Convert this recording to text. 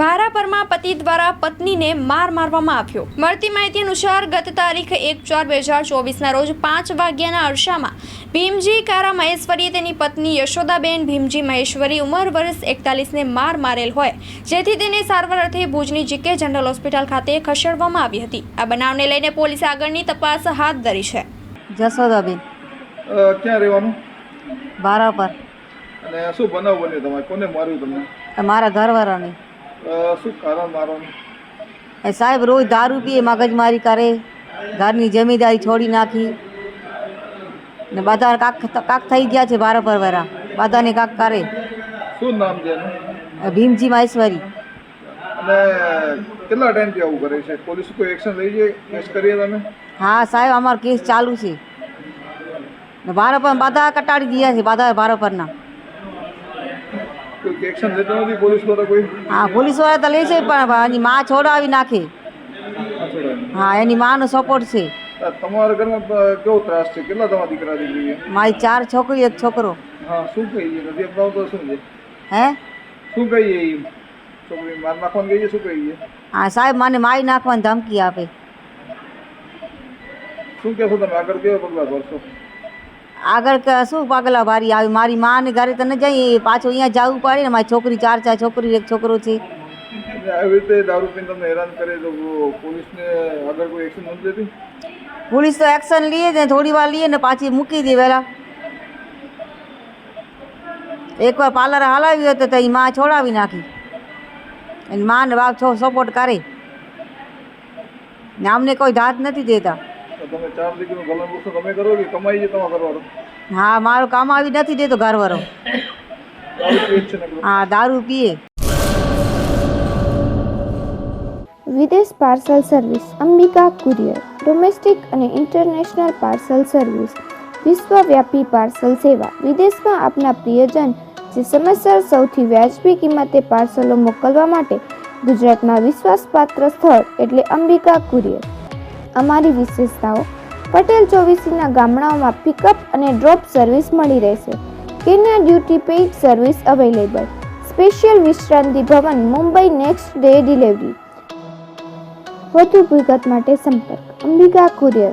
ભારાપરમાં પતિ દ્વારા પત્નીને માર મારવામાં આવ્યો. મળતી માહિતી અનુસાર ગત તારીખ એક ચાર બે હજાર ચોવીસના રોજ પાંચ વાગ્યાના અરસામાં ભીમજી કારા મહેશ્વરીએ તેની પત્ની યશોદાબેન ભીમજી મહેશ્વરી ઉંમર વર્ષ એકતાલીસને માર મારેલ હોય જેથી તેને સારવાર અર્થે ભુજની જીકે જનરલ હોસ્પિટલ ખાતે ખસેડવામાં આવી હતી. આ બનાવને લઈને પોલીસે આગળની તપાસ હાથ ધરી છે. જશોદાબેન અ, ક્યાં રહેવાનું? બારા પર અને શું બનાવ બન્યો તમારે? કોને માર્યું તમને મારા ઘરવાળાની. શું કારણ મારવાનું સાહેબ રોજ દારૂ પીએ મગજમારી કરે ઘરની જમીનદારી છોડી નાખી. ને બધા કાક કાક થઈ ગયા છે બારા પર વાળા બધાને કાક કરે. શું નામ છે ભીમજી માહેશ્વરી. કેટલા ટાઈમથી આવું કરે છે? પોલીસ કોઈ એક્શન લઈ છે કેસ કરીએ તમે? હા સાહેબ અમારો કેસ ચાલુ છે. ને બારા પર બધા કટાડી ગયા છે બધા બારા પરના. એક્શન લેતો નથી પોલીસ દ્વારા કોઈ હા પોલીસવાળા તો લે છે પણ એની માં છોડાવી નાખે આ છોડાને. હા એની માનો સપોર્ટ છે આ તમારા ઘરમાં અ, કેવો ત્રાસ છે કેટલા તમારા દીકરા દીકરી છે મારી ચાર છોકરી એક છોકરો હા શું કહીએ નથી અપનાવતો શું છે હે શું કહીએ એ છોકરી માર નાખવાનું કહીએ શું કહીએ હા સાહેબ મને મારી નાખવાની ધમકી આપે શું કહેશો તમે આગળ કેવા પગલાં ભરશો આગળ કે શું પાગલા ભારી આવી? મારી માને ઘરે તો ન જઈએ પાછું અહીંયા જવું પડે ને મારી છોકરી ચાર ચાર છોકરી એક છોકરો છે. આવી રીતે દારૂ પીને તમને હેરાન કરે તો પોલીસને આગળ કોઈ એક્શન નથી? લેતી પોલીસ તો એક્શન લઈએ ને થોડી વાર લઈએ ને પાછી મૂકી દે વહેલા એકવાર પાર્લર હલાવી હતો તો એ માં છોડાવી નાખી. અને માં ને બાપ છો સપોર્ટ કરે. ને અમને કોઈ ધાત નથી દેતા. તમે ચાર દીકરીનું ભલન પૂછો તમે કરો કે કમાઈ છે તમારે ઘરવાળો? હા મારું કામ આવી નથી દેતો ઘરવાળો. હા દારૂ પીએ. વિદેશ parcel service Ambika courier domestic અને ઇન્ટરનેશનલ પાર્સલ સર્વિસ વિશ્વવ્યાપી પાર્સલ સેવા. વિદેશમાં આપના પ્રિયજન જે સમયસર સૌથી વ્યાજબી કિંમતે પાર્સલો મોકલવા માટે ગુજરાતમાં વિશ્વાસપાત્ર સ્થળ એટલે અંબિકા કુરિયર. અમારી વિશેષતાઓ. પટેલ ચોવીસીના ગામડાઓમાં પિકઅપ અને ડ્રોપ સર્વિસ મળી રહેશે. Kenya duty paid service available special Vishranti Bhavan, Mumbai next day delivery વધુ વિગત માટે સંપર્ક. અંબિકા કુરિયર.